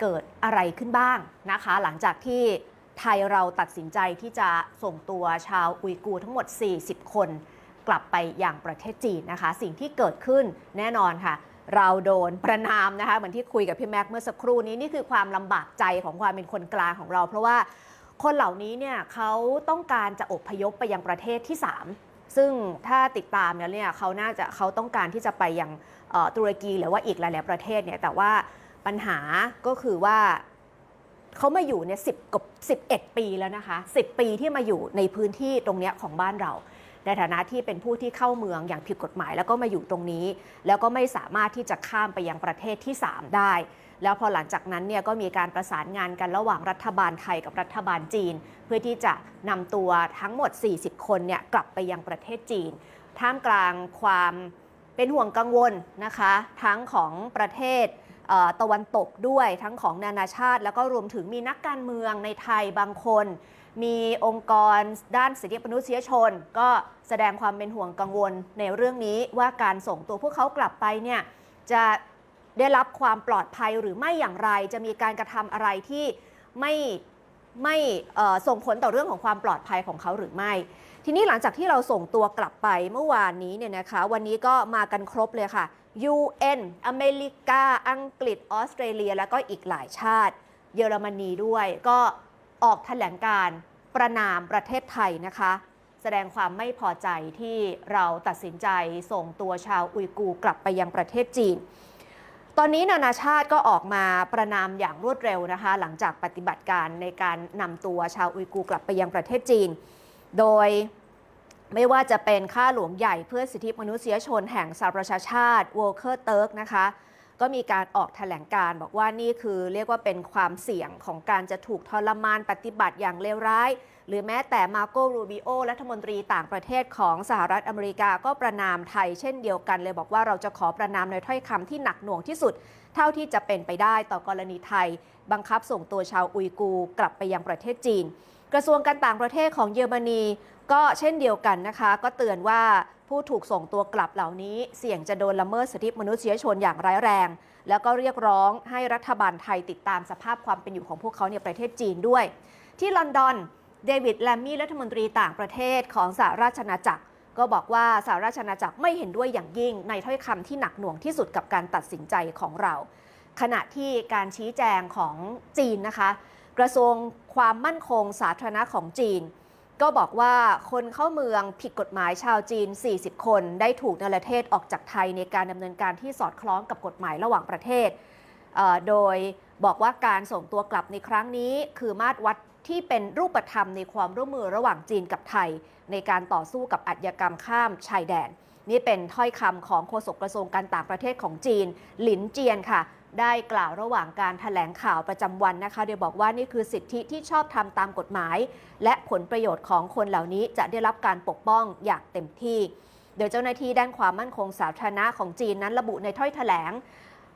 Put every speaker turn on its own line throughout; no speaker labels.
เกิดอะไรขึ้นบ้างนะคะ หลังจากที่ไทยเราตัดสินใจที่จะส่งตัวชาวอุยกูร์ทั้งหมด 40 คน กลับไปอยังประเทศจีนนะคะ สิ่งที่เกิดขึ้นแน่นอนค่ะ เราโดนประนามนะคะเหมือนที่คุยกับพี่แม็กซ์เมื่อสักครู่นี้นี่คือความลำบากใจของความเป็นคนกลางของเรา เพราะว่าคนเหล่านี้เนี่ยเขาต้องการจะอพยพไปยังประเทศที่ 3 ซึ่งถ้าติดตามแล้วเนี่ยเขาน่าจะเขาต้องการที่จะไปยังตุรกีหรือว่าอีกหลาย ๆ ประเทศเนี่ยแต่ว่า ปัญหาก็คือว่าเขามาอยู่เนี่ยสิบกับสิบเอ็ดปีแล้วนะคะ10ปีที่มาอยู่ในพื้นที่ตรงเนี้ยของบ้านเรา ในฐานะที่เป็นผู้ที่เข้าเมืองอย่างผิดกฎหมาย แล้วก็มาอยู่ตรงนี้ แล้วก็ไม่สามารถที่จะข้ามไปยังประเทศที่ 3 ได้ แล้วพอหลังจากนั้นเนี่ยก็มีการประสานงานกันระหว่างรัฐบาลไทยกับรัฐบาลจีน เพื่อที่จะนำตัวทั้งหมด 40 คนเนี่ยกลับไปยังประเทศจีน ท่ามกลางความเป็นห่วงกังวลนะคะ ทั้งของประเทศ ตะวันตกด้วยทั้งของนานาชาติ แล้วก็รวมถึงมีนักการเมืองในไทยบางคน มีองค์กรด้านสิทธิมนุษยชน ก็แสดงความเป็นห่วงกังวลในเรื่องนี้ว่าการส่งตัวพวกเขากลับไปเนี่ยจะได้รับความปลอดภัยหรือไม่อย่างไร จะมีการกระทำอะไรที่ไม่ไม่ส่งผลต่อเรื่องของความปลอดภัยของเขาหรือไม่ ทีนี้หลังจากที่เราส่งตัวกลับไปเมื่อวานนี้เนี่ยนะคะ วันนี้ก็มากันครบเลยค่ะ UN อเมริกา อังกฤษ ออสเตรเลีย แล้วก็อีกหลายชาติ เยอรมนีด้วย ก็ออกแถลงการประนามประเทศไทยนะคะ แสดงความไม่พอใจที่เราตัดสินใจส่งตัวชาวอุยกูร์กลับไปยังประเทศจีน ตอนนี้นานาชาติก็ออกมาประนามอย่างรวดเร็วนะคะ หลังจากปฏิบัติการในการนำตัวชาวอุยกูร์กลับไปยังประเทศจีน โดย ไม่ว่าจะเป็นข้าหลวงใหญ่เพื่อสิทธิมนุษยชนแห่งสหประชาชาติวอลเคอร์เติร์กนะคะ ก็มีการออกแถลงการบอกว่านี่คือเรียกว่าเป็นความเสี่ยงของการจะถูกทรมานปฏิบัติอย่างเลวร้าย หรือแม้แต่มาโกรูบิโอรัฐมนตรีต่างประเทศของสหรัฐอเมริกาก็ประนามไทยเช่นเดียวกันเลยบอกว่าเราจะขอประนามในถ้อยคำที่หนักหน่วงที่สุด เท่าที่จะเป็นไปได้ต่อกรณีไทย บังคับส่งตัวชาวอุยกูกลับไปยังประเทศจีน กระทรวงการต่างประเทศของเยอรมนี ก็เช่นเดียวกันนะคะ ก็เตือนว่าผู้ถูกส่งตัวกลับเหล่านี้ เสี่ยงจะโดนละเมิดสิทธิมนุษยชนอย่างร้ายแรง แล้วก็เรียกร้องให้รัฐบาลไทยติดตามสภาพความเป็นอยู่ของพวกเขาในประเทศจีนด้วย ที่ลอนดอนเดวิดแลมมี่รัฐมนตรีต่างประเทศของสหราชอาณาจักร ก็บอกว่าสหราชอาณาจักรไม่เห็นด้วยอย่างยิ่ง ในถ้อยคำที่หนักหน่วงที่สุดกับการตัดสินใจของเรา ขณะที่การชี้แจงของจีนนะคะ กระทรวงความมั่นคงสาธารณะของจีน ก็บอกว่าคนเข้าเมืองผิดกฎหมายชาวจีน 40 คน ได้ถูกนรเทศออกจากไทยในการดำเนินการที่สอดคล้องกับกฎหมายระหว่างประเทศ โดยบอกว่าการส่งตัวกลับในครั้งนี้ คือมาตรวัดที่เป็นรูปธรรมในความร่วมมือระหว่างจีนกับไทย ในการต่อสู้กับอาชญากรรมข้ามชายแดน นี่เป็นถ้อยคำของโฆษกกระทรวงการต่างประเทศของจีน หลินเจียนค่ะได้กล่าวระหว่างการถแถลงข่าวประจำวันนะคะ โดยบอกว่านี่คือสิทธิที่ชอบทำตามกฎหมาย และผลประโยชน์ของคนเหล่านี้จะได้รับการปกป้องอย่างเต็มที่ โดยเจ้าหน้าที่ด้านความมั่นคงสาธารณะของจีนนั้นระบุในถ้อยแถลง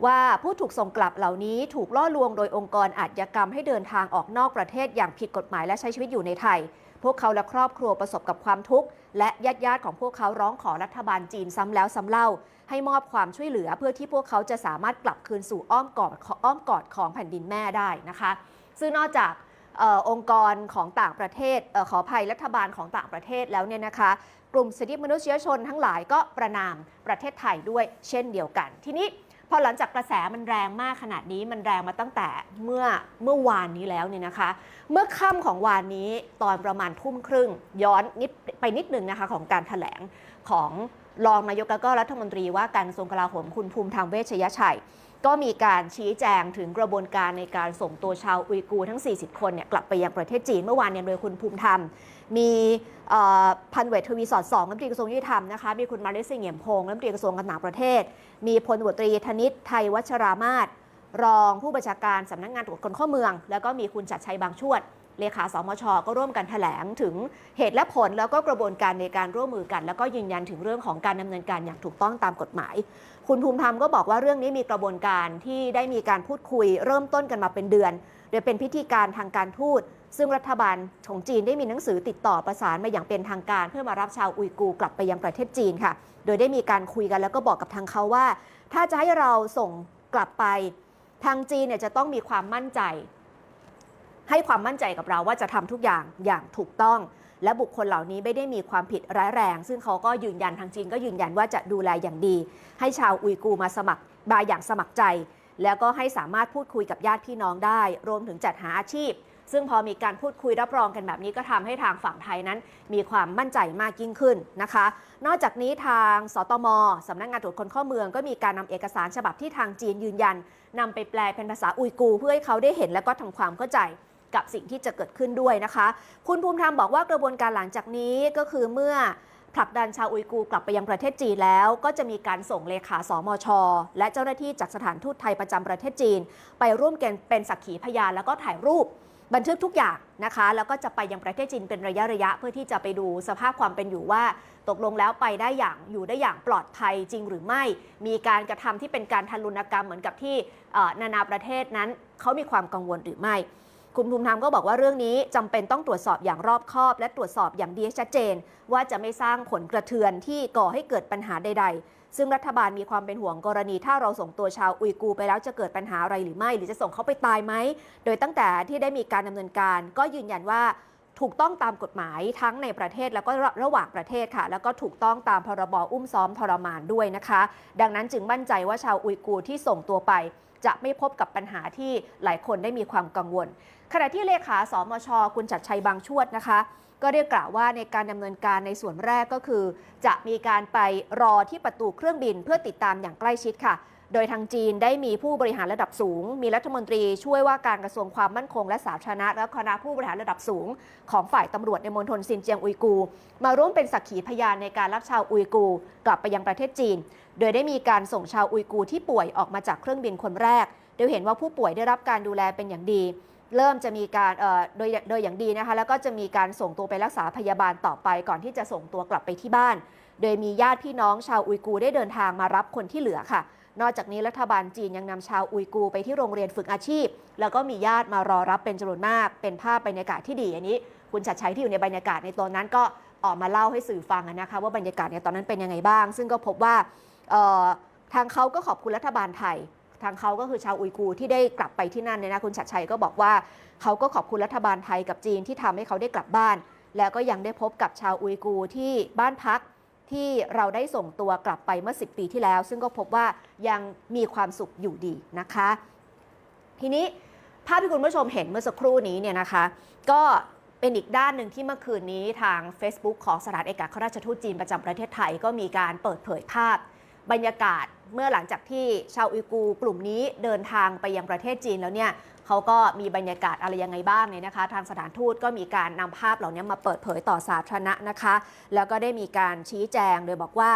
ว่าผู้ถูกส่งกลับเหล่านี้ถูกล่อลวงโดยองค์กรอาชญากรรมให้เดินทางออกนอกประเทศอย่างผิดกฎหมายและใช้ชีวิตอยู่ในไทย พวกเขาและครอบครัวประสบกับความทุกข์ และญาติญาติของพวกเขาร้องขอรัฐบาลจีนซ้ำแล้วซ้ำเล่า ให้มอบความช่วยเหลือเพื่อที่พวกเขาจะสามารถกลับคืนสู่อ้อมกอดอ้อมกอดของแผ่นดินแม่ได้นะคะ ซึ่งนอกจากออองค์กรของต่างประเทศเออขออภัยรัฐบาลของต่างประเทศแล้วเนี่ยนะคะ กลุ่มสิทธิมนุษยชนทั้งหลายก็ประนามประเทศไทยด้วยเช่นเดียวกัน ทีนี้ พอหลังจากกระแสมันแรงมากขนาดนี้มันแรงมาตั้งแต่เมื่อเมื่อวานนี้แล้วเนี่ยนะคะ เมื่อค่ำของวานนี้ตอนประมาณทุ่มครึ่ง ย้อนนิดไปนิดหนึ่งนะคะของการถแถลงของรองนายกและก็รัฐมนตรีว่าการกระทรวงกลาโหมคุณภูมิธรรมเวชยชัย ก็มีการชี้แจงถึงกระบวนการในการส่งตัวชาวอุยกูทั้ง 40 คนเนี่ยกลับไปยังประเทศจีน เมื่อวานเนี่ยโดยคุณภูมิธรรม มีพันเวททวีสอดสองรัฐมนตรีกระทรวงยุติธรรมนะคะมีคุณมาริสเหียมพงรัฐมนตรีกระทรวงการต่างประเทศ มีพลวตรีธนิตไทยวัชรามาศรองผู้บัญชาการสำนักงานตรวจคนเข้าเมือง แล้วก็มีคุณจัดชัยบางชวดเลขาสมช ก็ร่วมกันแถลงถึงเหตุและผลแล้วก็กระบวนการในการร่วมมือกัน แล้วก็ยืนยันถึงเรื่องของการดำเนินการอย่างถูกต้องตามกฎหมาย คุณภูมิธรรมก็บอกว่าเรื่องนี้มีกระบวนการที่ได้มีการพูดคุยเริ่มต้นกันมาเป็นเดือน โดยเป็นพิธีการทางการทูตซึ่งรัฐบาลของจีนได้มีหนังสือติดต่อประสานมาอย่างเป็นทางการ เพื่อมารับชาวอุยกูร์กลับไปยังประเทศจีนค่ะ โดยได้มีการคุยกันแล้วก็บอกกับทางเขาว่า ถ้าจะให้เราส่งกลับไป ทางจีนเนี่ยจะต้องมีความมั่นใจ ให้ความมั่นใจกับเราว่าจะทำทุกอย่างอย่างถูกต้อง และบุคคลเหล่านี้ไม่ได้มีความผิดร้ายแรง ซึ่งเขาก็ยืนยันทางจีนก็ยืนยันว่าจะดูแลอย่างดี ให้ชาวอุยกูมาสมัครมาอย่างสมัครใจ แล้วก็ให้สามารถพูดคุยกับญาติพี่น้องได้ รวมถึงจัดหาอาชีพ ซึ่งพอมีการพูดคุยรับรองกันแบบนี้ก็ทำให้ทางฝั่งไทยนั้น มีความมั่นใจมากยิ่งขึ้นนะคะ นอกจากนี้ทางสตมสำนักงานตรวจคนเข้าเมือง ก็มีการนำเอกสารฉบับที่ทางจีนยืนยันนำไปแปลเป็นภาษาอุยกู เพื่อให้เขาได้เห็นและก็ทำความเข้าใจ กับสิ่งที่จะเกิดขึ้นด้วยนะคะ คุณภูมิธรรมบอกว่ากระบวนการหลังจากนี้ก็คือเมื่อผลักดันชาวอุยกูร์กลับไปยังประเทศจีนแล้ว ก็จะมีการส่งเลขาสมช และเจ้าหน้าที่จากสถานทูตไทยประจำประเทศจีน ไปร่วมกันเป็นสักขีพยานแล้วก็ถ่ายรูปบันทึกทุกอย่างนะคะ แล้วก็จะไปยังประเทศจีนเป็นระยะระยะ เพื่อที่จะไปดูสภาพความเป็นอยู่ว่า ตกลงแล้วไปได้อย่างอยู่ได้อย่างปลอดภัยจริงหรือไม่ มีการกระทำที่เป็นการทารุณกรรมเหมือนกับที่นานาประเทศนั้นเขามีความกังวลหรือไม่ คุณภูมิธรรมก็บอกว่าเรื่องนี้จำเป็นต้องตรวจสอบอย่างรอบคอบ และตรวจสอบอย่างดีให้ชัดเจน ว่าจะไม่สร้างผลกระเทือนที่ก่อให้เกิดปัญหาใด ๆ ซึ่งรัฐบาลมีความเป็นห่วงกรณี ถ้าเราส่งตัวชาวอุยกูไปแล้วจะเกิดปัญหาอะไรหรือไม่ หรือจะส่งเขาไปตายไหม โดยตั้งแต่ที่ได้มีการดำเนินการ ก็ยืนยันว่า ถูกต้องตามกฎหมายทั้งในประเทศแล้วก็ระหว่างประเทศค่ะ แล้วก็ถูกต้องตามพรบอุ้มซ้อมทรมานด้วยนะคะ ดังนั้นจึงมั่นใจว่าชาวอุยกูร์ที่ส่งตัวไป จะไม่พบกับปัญหาที่หลายคนได้มีความกังวล ขณะที่เลขาสมช คุณจัดชัยบางชวดนะคะก็ได้กล่าวว่าในการดำเนินการในส่วนแรกก็คือ จะมีการไปรอที่ประตูเครื่องบินเพื่อติดตามอย่างใกล้ชิดค่ะ โดยทางจีนได้มีผู้บริหารระดับสูง มีรัฐมนตรีช่วยว่าการกระทรวงความมั่นคงและสาธารณะและคณะผู้บริหารระดับสูง ของฝ่ายตำรวจในมณฑลซินเจียงอุยกู มาร่วมเป็นสักขีพยานในการรับชาวอุยกู กลับไปยังประเทศจีน โดยได้มีการส่งชาวอุยกูที่ป่วยออกมาจากเครื่องบินคนแรก โดยเห็นว่าผู้ป่วยได้รับการดูแลเป็นอย่างดี เริ่มจะมีการโดยโดยอย่างดีนะคะแล้วก็จะมีการส่งตัวไปรักษาพยาบาลต่อไป ก่อนที่จะส่งตัวกลับไปที่บ้าน โดยมีญาติพี่น้องชาวอุยกูได้เดินทางมารับคนที่เหลือค่ะ นอกจากนี้รัฐบาลจีนยังนำชาวอุยกูร์ไปที่โรงเรียนฝึกอาชีพ แล้วก็มีญาติมารอรับเป็นจำนวนมาก เป็นภาพบรรยากาศที่ดีอันนี้ คุณชัดชัยที่อยู่ในบรรยากาศในตอนนั้นก็ออกมาเล่าให้สื่อฟังนะคะว่าบรรยากาศในตอนนั้นเป็นยังไงบ้าง ซึ่งก็พบว่าทางเขาก็ขอบคุณรัฐบาลไทย ทางเขาก็คือชาวอุยกูร์ที่ได้กลับไปที่นั่นเนี่ยนะคุณชัดชัยก็บอกว่าเขาก็ขอบคุณรัฐบาลไทยกับจีนที่ทำให้เขาได้กลับบ้าน แล้วก็ยังได้พบกับชาวอุยกูร์ที่บ้านพัก ที่เราได้ส่งตัวกลับไปเมื่อ 10 ปีที่แล้ว ซึ่งก็พบว่ายังมีความสุขอยู่ดีนะคะ ทีนี้ภาพที่คุณผู้ชมเห็นเมื่อสักครู่นี้เนี่ยนะคะ ก็เป็นอีกด้านหนึ่งที่เมื่อคืนนี้ทาง Facebook ของสถานเอกอัครราชทูตจีนประจำประเทศไทยก็มีการเปิดเผยภาพ บรรยากาศเมื่อหลังจากที่ชาวอุยกูกลุ่มนี้เดินทางไปยังประเทศจีนแล้วเนี่ย เขาก็มีบรรยากาศอะไรยังไงบ้างเนี่ยนะคะ ทางสถานทูตก็มีการนำภาพเหล่านี้มาเปิดเผยต่อสาธารณะนะคะ แล้วก็ได้มีการชี้แจงโดยบอกว่า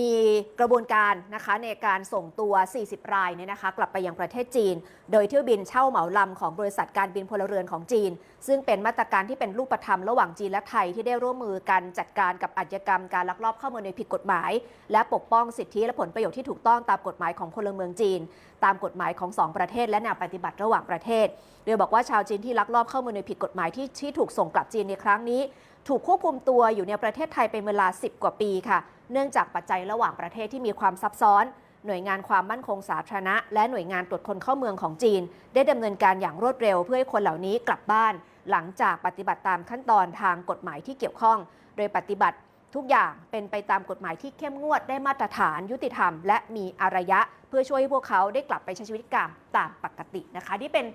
มีกระบวนการนะคะในการส่งตัว 40 รายเนี่ยนะคะ กลับไปยังประเทศจีน โดยเที่ยวบินเช่าเหมาลำของบริษัทการบินพลเรือนของจีน ซึ่งเป็นมาตรการที่เป็นรูปธรรมระหว่างจีนและไทยที่ได้ร่วมมือกันจัดการกับอาชญากรรมการลักลอบเข้าเมืองโดยผิดกฎหมาย และปกป้องสิทธิและผลประโยชน์ที่ถูกต้องตามกฎหมายของพลเมืองจีน ตามกฎหมายของสองประเทศ และแนวปฏิบัติระหว่างประเทศ โดยบอกว่าชาวจีนที่ลักลอบเข้าเมืองโดยผิดกฎหมายที่ที่ถูกส่งกลับจีนในครั้งนี้ ถูกควบคุมตัวอยู่ในประเทศไทยเป็นเวลา 10 กว่าปีค่ะ เนื่องจากปัจจัยระหว่างประเทศที่มีความซับซ้อน หน่วยงานความมั่นคงสาธารณะ และหน่วยงานตรวจคนเข้าเมืองของจีน ได้ดำเนินการอย่างรวดเร็วเพื่อให้คนเหล่านี้กลับบ้าน หลังจากปฏิบัติตามขั้นตอนทางกฎหมายที่เกี่ยวข้อง โดยปฏิบัติทุกอย่างเป็นไปตามกฎหมายที่เข้มงวดได้มาตรฐานยุติธรรม และมีอารยะ เพื่อช่วยให้พวกเขาได้กลับไปใช้ชีวิตกามตามปกตินะคะนี่เป็น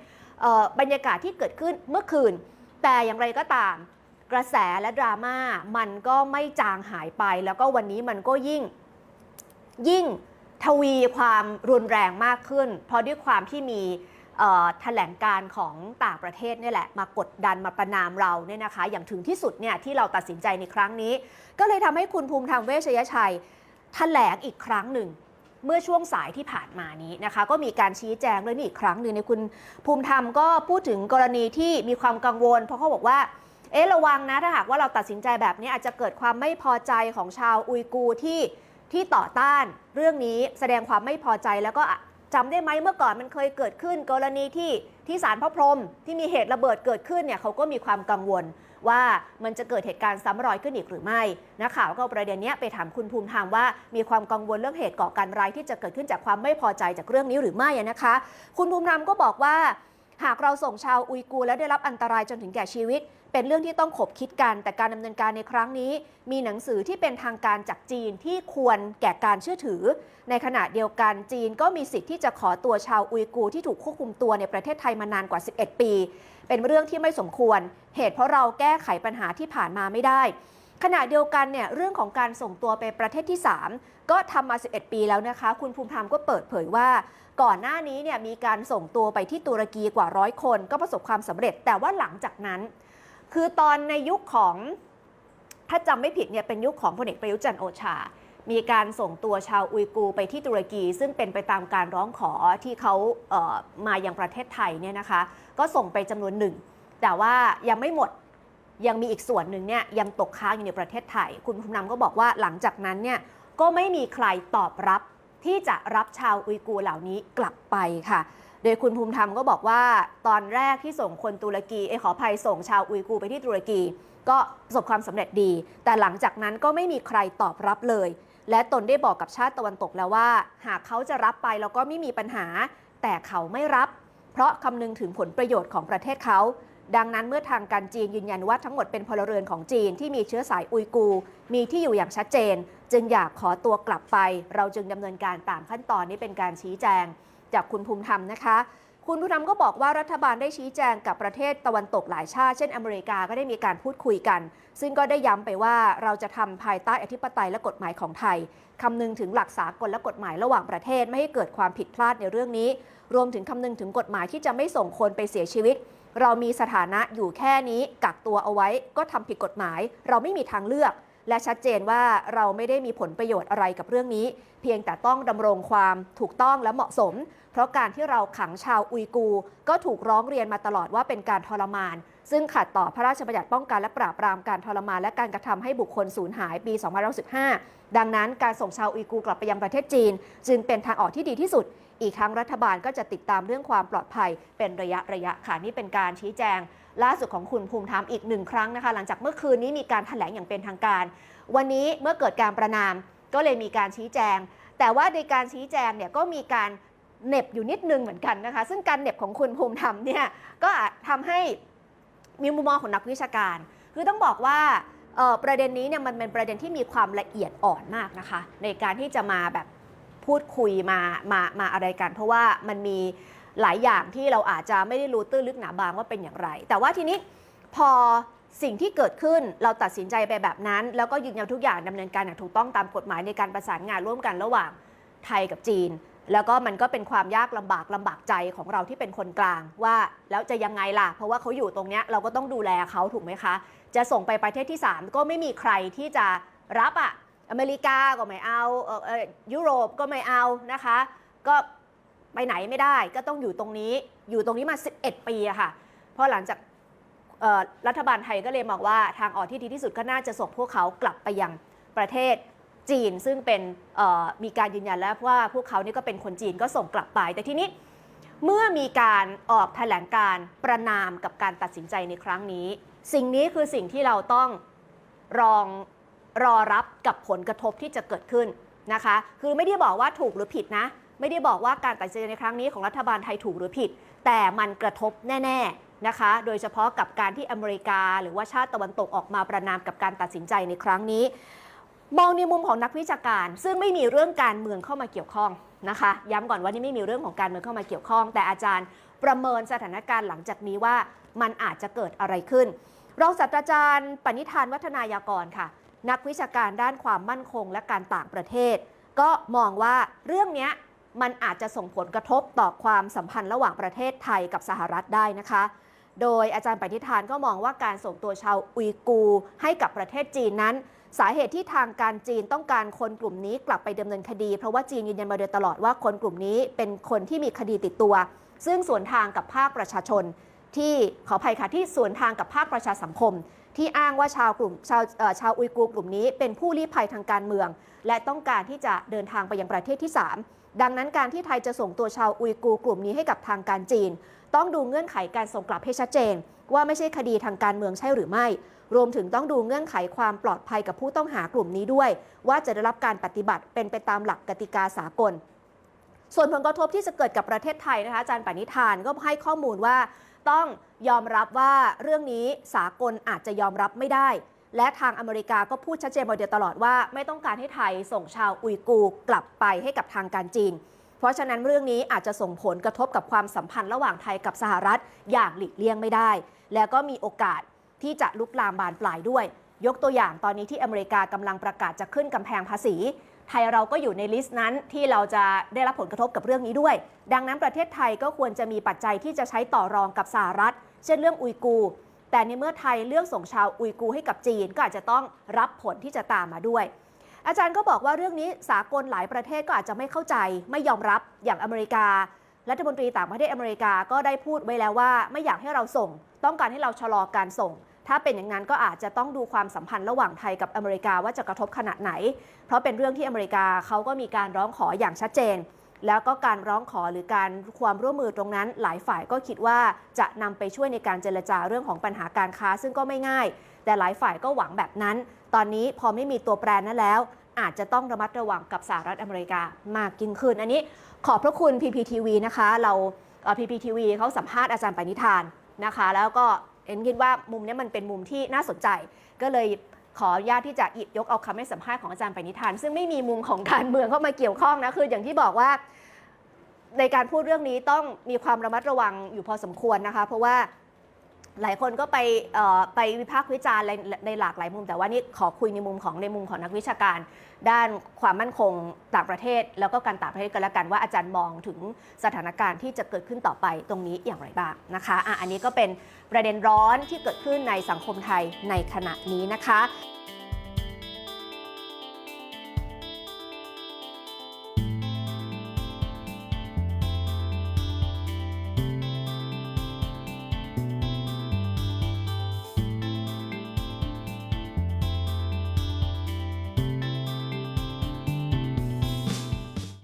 บรรยากาศที่เกิดขึ้นเมื่อคืน แต่อย่างไรก็ตาม กระแสและดราม่ามันก็ไม่จางหายไป แล้วก็วันนี้มันก็ยิ่งยิ่งทวีความรุนแรงมากขึ้น เพราะด้วยความที่มีแถลงการของต่างประเทศนี่แหละ มากดดันมาประนามเราเนี่ยนะคะ อย่างถึงที่สุดเนี่ยที่เราตัดสินใจในครั้งนี้ ก็เลยทำให้คุณภูมิธรรมเวชยชัยแถลงอีกครั้งหนึ่ง เมื่อช่วงสายที่ผ่านมานี้นะคะ ก็มีการชี้แจงเรื่องนี้อีกครั้งหนึ่งในคุณภูมิธรรมก็พูดถึงกรณีที่มีความกังวล เพราะเขาบอกว่า เอ๊ะระวังนะถ้าหากว่าเราตัดสินใจแบบนี้อาจจะเกิดความไม่พอใจของชาวอุยกูร์ที่ที่ต่อต้านเรื่องนี้แสดงความไม่พอใจแล้วก็จำได้ไหมเมื่อก่อนมันเคยเกิดขึ้น กรณีที่ที่ศาลพระพรหมที่มีเหตุระเบิดเกิดขึ้นเนี่ยเขาก็มีความกังวลว่ามันจะเกิดเหตุการณ์ซ้ำรอยขึ้นอีกหรือไม่นักข่าวก็ประเด็นเนี้ยไปถามคุณภูมิธรรมว่ามีความกังวลเรื่องเหตุก่อการร้ายที่จะเกิดขึ้นจากความไม่พอใจจากเรื่องนี้หรือไม่นะคะ คุณภูมิธรรมก็บอกว่า หากเราส่งชาวอุยกูร์แล้วได้รับอันตรายจนถึงแก่ชีวิต เป็นเรื่องที่ต้องขบคิดกัน แต่การดำเนินการในครั้งนี้ มีหนังสือที่เป็นทางการจากจีนที่ควรแก่การเชื่อถือ ในขณะเดียวกันจีนก็มีสิทธิ์ที่จะขอตัวชาวอุยกูร์ที่ถูกควบคุมตัวในประเทศไทยมานานกว่า 11 ปี เป็นเรื่องที่ไม่สมควร เหตุเพราะเราแก้ไขปัญหาที่ผ่านมาไม่ได้ ขณะเดียวกันเนี่ยเรื่องของการส่งตัวไปประเทศที่ 3 ก็ทำมา 11 ปีแล้วนะคะ คุณภูมิธรรมก็เปิดเผยว่าก่อนหน้านี้เนี่ยมีการส่งตัวไปที่ตุรกีกว่าร้อยคน ก็ประสบความสำเร็จ แต่ว่าหลังจากนั้น คือตอนในยุคของถ้าจำไม่ผิดเนี่ยเป็นยุคของพลเอกประยุทธ์จันโอชา มีการส่งตัวชาวอุยกูร์ไปที่ตุรกี ซึ่งเป็นไปตามการร้องขอที่เขาเอ่อมายังประเทศไทยเนี่ยนะคะ ก็ส่งไปจำนวนหนึ่ง แต่ว่ายังไม่หมดยังมีอีกส่วนหนึ่งเนี่ยยังตกค้างอยู่ในประเทศไทย คุณภูมินำก็บอกว่าหลังจากนั้นเนี่ยก็ไม่มีใครตอบรับที่จะรับชาวอุยกูร์เหล่านี้กลับไปค่ะ โดยคุณภูมิธรรมก็บอกว่าตอนแรกที่ส่งคนตุรกีเอขอภัยส่งชาวอุยกูร์ไปที่ตุรกี ก็ประสบความสำเร็จดี แต่หลังจากนั้นก็ไม่มีใครตอบรับเลย และตนได้บอกกับชาติตะวันตกแล้วว่า หากเขาจะรับไปแล้วก็ไม่มีปัญหา แต่เขาไม่รับ เพราะคำนึงถึงผลประโยชน์ของประเทศเขาดังนั้นเมื่อทางการจีนยืนยันว่าทั้งหมดเป็นพลเรือนของจีนที่มีเชื้อสายอุยกูร์มีที่อยู่อย่างชัดเจน จึงอยากขอตัวกลับไป เราจึงดำเนินการตามขั้นตอนนี้เป็นการชี้แจง จากคุณภูมิธรรมนะคะ คุณภูมิธรรมก็บอกว่ารัฐบาลได้ชี้แจงกับประเทศตะวันตกหลายชาติ เช่นอเมริกาก็ได้มีการพูดคุยกัน ซึ่งก็ได้ย้ำไปว่าเราจะทำภายใต้อธิปไตยและกฎหมายของไทยคำนึงถึงหลักสากลและกฎหมายระหว่างประเทศไม่ให้เกิดความผิดพลาดในเรื่องนี้ รวมถึงคำนึงถึงกฎหมายที่จะไม่ส่งคนไปเสียชีวิต เรามีสถานะอยู่แค่นี้กักตัวเอาไว้ ก็ทำผิดกฎหมาย เราไม่มีทางเลือก และชัดเจนว่าเราไม่ได้มีผลประโยชน์อะไรกับเรื่องนี้ เพียงแต่ต้องดำรงความถูกต้องและเหมาะสม เพราะการที่เราขังชาวอุยกู ก็ถูกร้องเรียนมาตลอดว่าเป็นการทรมาน ซึ่งขัดต่อพระราชบัญญัติป้องกันและปราบปรามการทรมานและการกระทำให้บุคคลสูญหายปี2515ดังนั้นการส่งชาวอุยกูกลับไปยังประเทศจีน จึงเป็นทางออกที่ดีที่สุด อีกทั้งรัฐบาลก็จะติดตามเรื่องความปลอดภัยเป็นระยะระยะค่ะนี่เป็นการชี้แจง ล่าสุดของคุณภูมิธรรมอีกหนึ่งครั้งนะคะ หลังจากเมื่อคืนนี้มีการแถลงอย่างเป็นทางการ วันนี้เมื่อเกิดการประนามก็เลยมีการชี้แจง แต่ว่าในการชี้แจงเนี่ยก็มีการเหน็บอยู่นิดนึงเหมือนกันนะคะ ซึ่งการเหน็บของคุณภูมิธรรมเนี่ยก็อาจทำให้มีมุมมองของนักวิชาการ คือต้องบอกว่าประเด็นนี้เนี่ยมันเป็นประเด็นที่มีความละเอียดอ่อนมากนะคะ ในการที่จะมาแบบ พูดคุยมามามาอะไรกัน เพราะว่ามันมีหลายอย่างที่เราอาจจะไม่ได้รู้ตื้นลึกหนาบางว่าเป็นอย่างไร แต่ว่าทีนี้พอสิ่งที่เกิดขึ้นเราตัดสินใจไปแบบนั้น แล้วก็ยืนยันทุกอย่างดำเนินการอย่างถูกต้องตามกฎหมายในการประสานงานร่วมกันระหว่างไทยกับจีน แล้วก็มันก็เป็นความยากลำบากลำบากใจของเราที่เป็นคนกลาง ว่าแล้วจะยังไงล่ะ เพราะว่าเขาอยู่ตรงเนี้ยเราก็ต้องดูแลเขาถูกไหมคะ จะส่งไปประเทศที่ 3 ก็ไม่มีใครที่จะรับอะ่ะ อเมริกาก็ไม่เอาเออเออยุโรปก็ไม่เอานะคะ ก็ไปไหนไม่ได้ก็ต้องอยู่ตรงนี้อยู่ตรงนี้มา 11 ปีอะค่ะเพราะหลังจากรัฐบาลไทยก็เลยมองว่าทางออกที่ดีที่สุดก็น่าจะส่งพวกเขากลับไปยังประเทศจีน ซึ่งเป็นมีการยืนยันแล้วว่าพวกเขานี่ก็เป็นคนจีนก็ส่งกลับไปแต่ทีนี้เมื่อมีการออกแถลงการประนามกับการตัดสินใจในครั้งนี้ สิ่งนี้คือสิ่งที่เราต้องรอง รอรับกับผลกระทบที่จะเกิดขึ้นนะคะ คือไม่ได้บอกว่าถูกหรือผิดนะ ไม่ได้บอกว่าการตัดสินใจในครั้งนี้ของรัฐบาลไทยถูกหรือผิด แต่มันกระทบแน่ ๆนะคะ โดยเฉพาะกับการที่อเมริกา หรือว่าชาติตะวันตกออกมาประนามกับการตัดสินใจในครั้งนี้ มองในมุมของนักวิชาการ ซึ่งไม่มีเรื่องการเมืองเข้ามาเกี่ยวข้องนะคะ ย้ำก่อนว่านี่ไม่มีเรื่องของการเมืองเข้ามาเกี่ยวข้อง แต่อาจารย์ประเมินสถานการณ์หลังจากนี้ว่ามันอาจจะเกิดอะไรขึ้นรองศาสตราจารย์ปณิธานวัฒนายากรค่ะ นักวิชาการด้านความมั่นคงและการต่างประเทศ ก็มองว่าเรื่องนี้มันอาจจะส่งผลกระทบต่อความสัมพันธ์ระหว่างประเทศไทยกับสหรัฐได้นะคะ โดยอาจารย์ปณิธานก็มองว่าการส่งตัวชาวอุยกูร์ให้กับประเทศจีนนั้น สาเหตุที่ทางการจีนต้องการคนกลุ่มนี้กลับไปดำเนินคดี เพราะว่าจีนยืนยันมาโดยตลอดว่าคนกลุ่มนี้เป็นคนที่มีคดีติดตัว ซึ่งสวนทางกับภาคประชาชน ที่ขออภัยค่ะที่สวนทางกับภาคประชาสังคม ที่อ้างว่าชาวกลุ่มชาวชาวอุยกูกลุ่มนี้เป็นผู้ลี้ภัยทางการเมือง และต้องการที่จะเดินทางไปยังประเทศที่ 3 ดังนั้นการที่ไทยจะส่งตัวชาวอุยกูกลุ่มนี้ให้กับทางการจีน ต้องดูเงื่อนไขการส่งกลับให้ชัดเจน ว่าไม่ใช่คดีทางการเมืองใช่หรือไม่ รวมถึงต้องดูเงื่อนไขความปลอดภัยกับผู้ต้องหากลุ่มนี้ด้วย ว่าจะได้รับการปฏิบัติเป็นไปตามหลักกติกาสากลส่วนผลกระทบที่จะเกิดกับประเทศไทยนะคะอาจารย์ปณิธานก็ให้ข้อมูลว่า ต้องยอมรับว่าเรื่องนี้สากลอาจจะยอมรับไม่ได้ และทางอเมริกาก็พูดชัดเจนมาโดยตลอดว่า ไม่ต้องการให้ไทยส่งชาวอุยกูร์กลับไปให้กับทางการจีน เพราะฉะนั้นเรื่องนี้อาจจะส่งผลกระทบกับความสัมพันธ์ระหว่างไทยกับสหรัฐอย่างหลีกเลี่ยงไม่ได้ แล้วก็มีโอกาสที่จะลุกลามบานปลายด้วย ยกตัวอย่างตอนนี้ที่อเมริกากำลังประกาศจะขึ้นกำแพงภาษี ไทยเราก็อยู่ในลิสต์นั้นที่เราจะได้รับผลกระทบกับเรื่องนี้ด้วย ดังนั้นประเทศไทยก็ควรจะมีปัจจัยที่จะใช้ต่อรองกับสหรัฐ เช่นเรื่องอุยกู แต่ในเมื่อไทยเลือกส่งชาวอุยกูให้กับจีนก็อาจจะต้องรับผลที่จะตามมาด้วย อาจารย์ก็บอกว่าเรื่องนี้สากลหลายประเทศก็อาจจะไม่เข้าใจ ไม่ยอมรับอย่างอเมริกา รัฐมนตรีต่างประเทศอเมริกาก็ได้พูดไว้แล้วว่า ไม่อยากให้เราส่ง ต้องการให้เราชะลอการส่ง ถ้าเป็นอย่างนั้นก็อาจจะต้องดูความสัมพันธ์ระหว่างไทยกับอเมริกาว่าจะกระทบขนาดไหน เพราะเป็นเรื่องที่อเมริกาเขาก็มีการร้องขออย่างชัดเจน แล้วก็การร้องขอหรือการความร่วมมือตรงนั้น หลายฝ่ายก็คิดว่าจะนำไปช่วยในการเจรจาเรื่องของปัญหาการค้า ซึ่งก็ไม่ง่าย แต่หลายฝ่ายก็หวังแบบนั้น ตอนนี้พอไม่มีตัวแปรนั้นแล้ว อาจจะต้องระมัดระวังกับสหรัฐอเมริกามากยิ่งขึ้น อันนี้ขอบพระคุณ PPTV นะคะ เรา PPTV เขาสัมภาษณ์อาจารย์ปณิธานนะคะ แล้วก็ เอ็นคิดว่ามุมนี้มันเป็นมุมที่น่าสนใจ ก็เลยขออนุญาตที่จะหยิบยกเอาคำให้สัมภาษณ์ของอาจารย์ปณิธาน ซึ่งไม่มีมุมของการเมืองเข้ามาเกี่ยวข้องนะคืออย่างที่บอกว่าในการพูดเรื่องนี้ต้องมีความระมัดระวังอยู่พอสมควรนะคะ เพราะว่า หลายคนก็ไปไปวิพากษ์วิจารณ์ในหลากหลายมุม แต่ว่านี่ขอคุยในมุมของในมุมของนักวิชาการ ด้านความมั่นคงต่างประเทศ แล้วก็การต่างประเทศกันละกันว่าอาจารย์มองถึงสถานการณ์ที่จะเกิดขึ้นต่อไปตรงนี้อย่างไรบ้างนะคะอะอันนี้ก็เป็นประเด็นร้อนที่เกิดขึ้นในสังคมไทยในขณะนี้นะคะ